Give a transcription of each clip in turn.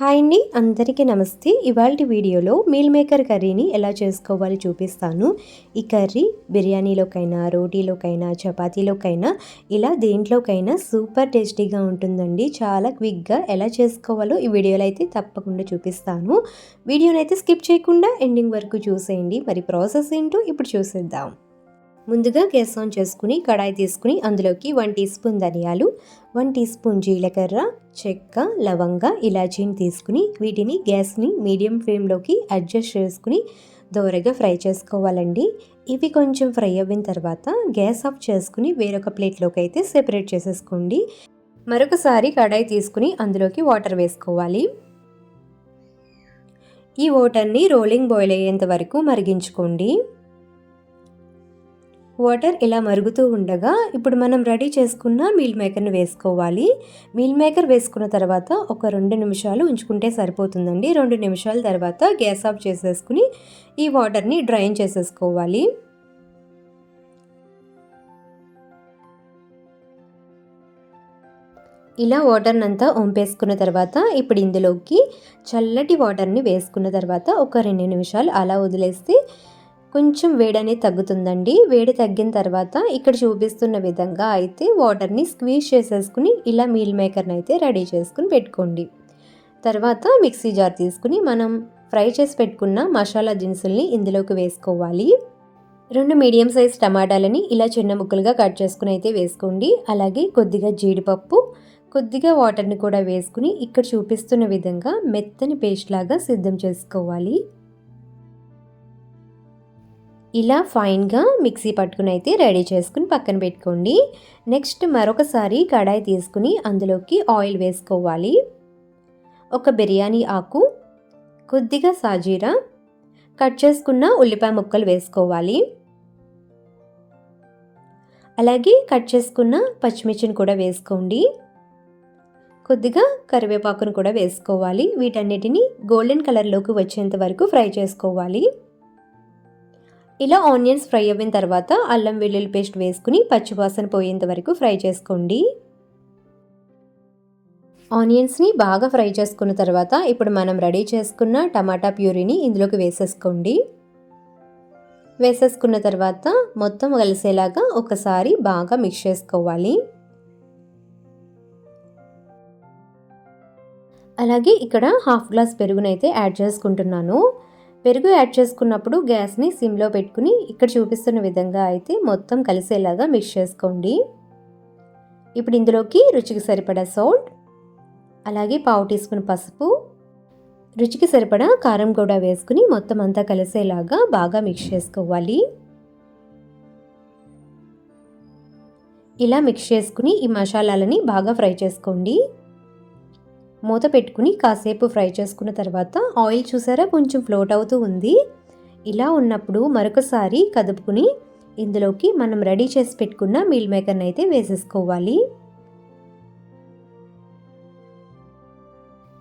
Hi అండి అందరికీ నమస్తే. ఇవాళ వీడియోలో మీల్ మేకర్ కర్రీని ఎలా చేసుకోవాలి చూపిస్తాను. ఈ కర్రీ బిర్యానీలోకైనా రోటీలోకైనా చపాతీలోకైనా ఇలా దేంట్లోకైనా సూపర్ టేస్టీగా ఉంటుందండి. చాలా క్విక్గా ఎలా చేసుకోవాలో ఈ వీడియోలో అయితే తప్పకుండా చూపిస్తాను. వీడియోనైతే స్కిప్ చేయకుండా ఎండింగ్ వరకు చూసేయండి. మరి ప్రాసెస్ ఏంటో ఇప్పుడు చూసేద్దాం. ముందుగా గ్యాస్ ఆన్ చేసుకుని కడాయి తీసుకుని అందులోకి వన్ టీ స్పూన్ ధనియాలు వన్ టీ స్పూన్ జీలకర్ర చెక్క లవంగ ఇలాచీని తీసుకుని వీటిని గ్యాస్ని మీడియం ఫ్లేమ్లోకి అడ్జస్ట్ చేసుకుని దోరగా ఫ్రై చేసుకోవాలండి. ఇవి కొంచెం ఫ్రై అయిన తర్వాత గ్యాస్ ఆఫ్ చేసుకుని వేరొక ప్లేట్లోకి అయితే సెపరేట్ చేసేసుకోండి. మరొకసారి కడాయి తీసుకుని అందులోకి వాటర్ వేసుకోవాలి. ఈ వాటర్ని రోలింగ్ బాయిల్ అయ్యేంత వరకు మరిగించుకోండి. వాటర్ ఇలా మరుగుతూ ఉండగా ఇప్పుడు మనం రెడీ చేసుకున్న మీల్ మేకర్ని వేసుకోవాలి. మీల్ మేకర్ వేసుకున్న తర్వాత ఒక రెండు నిమిషాలు ఉంచుకుంటే సరిపోతుందండి. రెండు నిమిషాల తర్వాత గ్యాస్ ఆఫ్ చేసేసుకుని ఈ వాటర్ని డ్రైన్ చేసేసుకోవాలి. ఇలా వాటర్ని అంతా వంపేసుకున్న తర్వాత ఇప్పుడు ఇందులోకి చల్లటి వాటర్ని వేసుకున్న తర్వాత ఒక రెండు నిమిషాలు అలా వదిలేస్తే కొంచెం వేడి అనేది తగ్గుతుందండి. వేడి తగ్గిన తర్వాత ఇక్కడ చూపిస్తున్న విధంగా అయితే వాటర్ని స్క్వీజ్ చేసేసుకుని ఇలా మీల్ మేకర్ని అయితే రెడీ చేసుకుని పెట్టుకోండి. తర్వాత మిక్సీ జార్ తీసుకుని మనం ఫ్రై చేసి పెట్టుకున్న మసాలా దినుసుల్ని ఇందులోకి వేసుకోవాలి. రెండు మీడియం సైజ్ టమాటాలని ఇలా చిన్న ముక్కలుగా కట్ చేసుకుని అయితే వేసుకోండి. అలాగే కొద్దిగా జీడిపప్పు కొద్దిగా వాటర్ని కూడా వేసుకుని ఇక్కడ చూపిస్తున్న విధంగా మెత్తని పేస్ట్ లాగా సిద్ధం చేసుకోవాలి. ఇలా ఫైన్గా మిక్సీ పట్టుకుని అయితే రెడీ చేసుకుని పక్కన పెట్టుకోండి. నెక్స్ట్ మరొకసారి కడాయి తీసుకుని అందులోకి ఆయిల్ వేసుకోవాలి. ఒక బిర్యానీ ఆకు కొద్దిగా సాజీరా కట్ చేసుకున్న ఉల్లిపాయ ముక్కలు వేసుకోవాలి. అలాగే కట్ చేసుకున్న పచ్చిమిర్చిని కూడా వేసుకోండి. కొద్దిగా కరివేపాకును కూడా వేసుకోవాలి. వీటన్నిటిని గోల్డెన్ కలర్లోకి వచ్చేంత వరకు ఫ్రై చేసుకోవాలి. ఇలా ఆనియన్స్ ఫ్రై అయిన తర్వాత అల్లం వెల్లుల్లి పేస్ట్ వేసుకుని పచ్చివాసన పోయేంత వరకు ఫ్రై చేసుకోండి. ఆనియన్స్ని బాగా ఫ్రై చేసుకున్న తర్వాత ఇప్పుడు మనం రెడీ చేసుకున్న టమాటా ప్యూరీని ఇందులోకి వేసేసుకోండి. వేసేసుకున్న తర్వాత మొత్తం కలిసేలాగా ఒకసారి బాగా మిక్స్ చేసుకోవాలి. అలాగే ఇక్కడ హాఫ్ గ్లాస్ పెరుగునైతే యాడ్ చేసుకుంటున్నాను. పెరుగు యాడ్ చేసుకున్నప్పుడు గ్యాస్ని సిమ్లో పెట్టుకుని ఇక్కడ చూపిస్తున్న విధంగా అయితే మొత్తం కలిసేలాగా మిక్స్ చేసుకోండి. ఇప్పుడు ఇందులోకి రుచికి సరిపడా సాల్ట్ అలాగే పావు టీ స్పూన్ పసుపు రుచికి సరిపడా కారం కూడా వేసుకుని మొత్తం అంతా కలిసేలాగా బాగా మిక్స్ చేసుకోవాలి. ఇలా మిక్స్ చేసుకుని ఈ మసాలాలని బాగా ఫ్రై చేసుకోండి. మూత పెట్టుకుని కాసేపు ఫ్రై చేసుకున్న తర్వాత ఆయిల్ చూసారా? కొంచెం ఫ్లోట్ అవుతూ ఉంది. ఇలా ఉన్నప్పుడు మరొకసారి కదుపుకుని ఇందులోకి మనం రెడీ చేసి పెట్టుకున్న మీల్ మేకర్ని అయితే వేసేసుకోవాలి.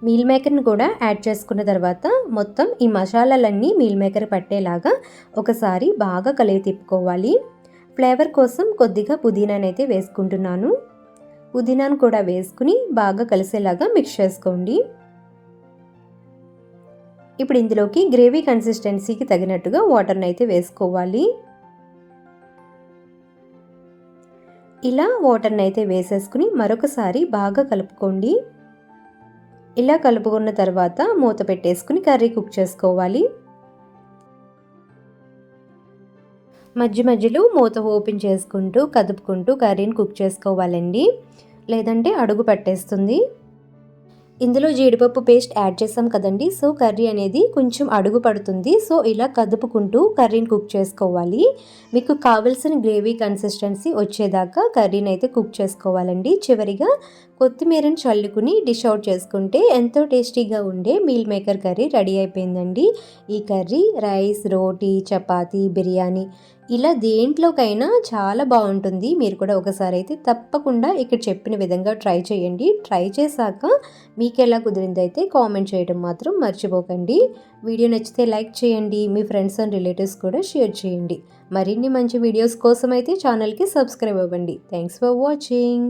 మీల్ మేకర్ని కూడా యాడ్ చేసుకున్న తర్వాత మొత్తం ఈ మసాలాలన్నీ మీల్ మేకర్ పట్టేలాగా ఒకసారి బాగా కలిగి తిప్పుకోవాలి. ఫ్లేవర్ కోసం కొద్దిగా పుదీనానైతే వేసుకుంటున్నాను. పుదీనాను కూడా వేసుకుని బాగా కలిసేలాగా మిక్స్ చేసుకోండి. ఇప్పుడు ఇందులోకి గ్రేవీ కన్సిస్టెన్సీకి తగినట్టుగా వాటర్ని అయితే వేసుకోవాలి. ఇలా వాటర్ని అయితే వేసేసుకుని మరొకసారి బాగా కలుపుకోండి. ఇలా కలుపుకున్న తర్వాత మూత పెట్టేసుకుని కర్రీ కుక్ చేసుకోవాలి. మధ్య మధ్యలో మూత ఓపెన్ చేసుకుంటూ కదుపుకుంటూ కర్రీని కుక్ చేసుకోవాలండి. లేదంటే అడుగు పట్టేస్తుంది. ఇందులో జీడిపప్పు పేస్ట్ యాడ్ చేసాం కదండి. సో కర్రీ అనేది కొంచెం అడుగు పడుతుంది. సో ఇలా కదుపుకుంటూ కర్రీని కుక్ చేసుకోవాలి. మీకు కావలసిన గ్రేవీ కన్సిస్టెన్సీ వచ్చేదాకా కర్రీని అయితే కుక్ చేసుకోవాలండి. చివరిగా కొత్తిమీరని చల్లుకుని డిష్ అవుట్ చేసుకుంటే ఎంతో టేస్టీగా ఉండే మీల్ మేకర్ కర్రీ రెడీ అయిపోయిందండి. ఈ కర్రీ రైస్ రోటీ చపాతీ బిర్యానీ ఇలా దేంట్లోకైనా చాలా బాగుంటుంది. మీరు కూడా ఒకసారి అయితే తప్పకుండా ఇక్కడ చెప్పిన విధంగా ట్రై చేయండి. ట్రై చేశాక మీకు ఎలా కుదిరింది అయితే కామెంట్ చేయడం మాత్రం మర్చిపోకండి. వీడియో నచ్చితే లైక్ చేయండి. మీ ఫ్రెండ్స్ అండ్ రిలేటివ్స్ కూడా షేర్ చేయండి. మరిన్ని మంచి వీడియోస్ కోసం అయితే ఛానల్కి సబ్స్క్రైబ్ అవ్వండి. Thanks for watching.